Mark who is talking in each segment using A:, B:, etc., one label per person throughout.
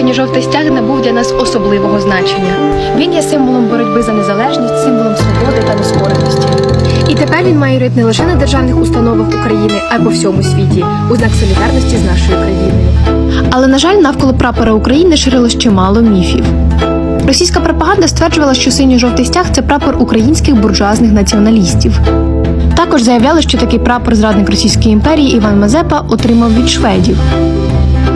A: синьо-жовтий стяг набув для нас особливого значення. Він є символом боротьби за незалежність, символом свободи та нескореності. І тепер він має рид не лише на державних установах України, а й по всьому світі, у знак солідарності з нашою країною. Але на жаль, навколо прапора України ширилось чимало міфів. Російська пропаганда стверджувала, що синьо-жовтий стяг це прапор українських буржуазних націоналістів. Також заявляли, що такий прапор зрадник Російської імперії Іван Мазепа отримав від шведів.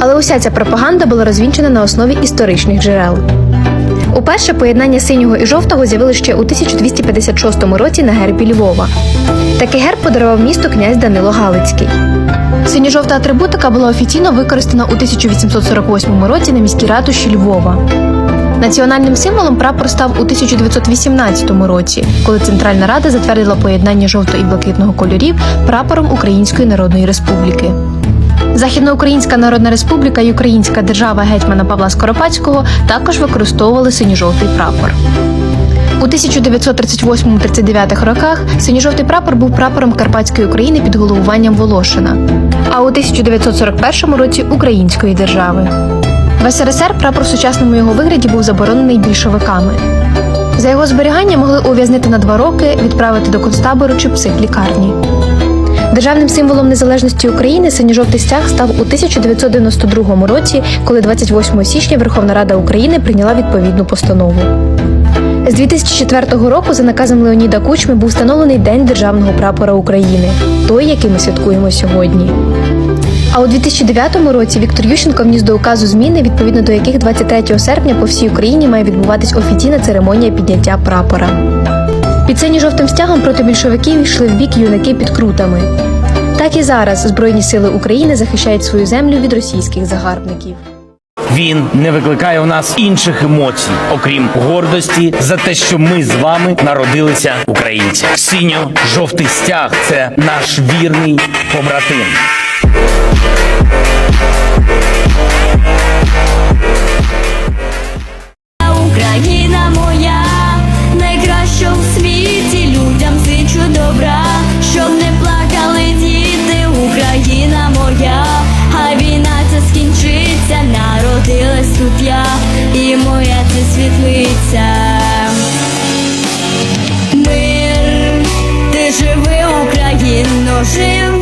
A: Але уся ця пропаганда була розвінчена на основі історичних джерел. Уперше поєднання синього і жовтого з'явилося ще у 1256 році на гербі Львова. Такий герб подарував місту князь Данило Галицький. Синьо-жовта атрибутика була офіційно використана у 1848 році на міській ратуші Львова. Національним символом прапор став у 1918 році, коли Центральна Рада затвердила поєднання жовто- і блакитного кольорів прапором Української Народної Республіки. Західноукраїнська Народна Республіка і Українська держава гетьмана Павла Скоропадського також використовували синьо-жовтий прапор. У 1938-39 роках синьо-жовтий прапор був прапором Карпатської України під головуванням Волошина, а у 1941 році Української держави. В СРСР прапор в сучасному його вигляді був заборонений більшовиками. За його зберігання могли ув'язнити на два роки, відправити до концтабору чи психлікарні. Державним символом незалежності України синьо-жовтий стяг став у 1992 році, коли 28 січня Верховна Рада України прийняла відповідну постанову. З 2004 року за наказом Леоніда Кучми був встановлений День державного прапора України, той, який ми святкуємо сьогодні. А у 2009 році Віктор Ющенко вніс до указу зміни, відповідно до яких 23 серпня по всій Україні має відбуватись офіційна церемонія підняття прапора. Під синьо-жовтим стягом проти більшовиків йшли в бік юнаки під крутами. Так і зараз Збройні сили України захищають свою землю від російських загарбників.
B: Він не викликає у нас інших емоцій, окрім гордості за те, що ми з вами народилися українці. Синьо-жовтий стяг це наш вірний побратим.
C: І моя ти світлиця. Мир, ти живи, Україно, живи.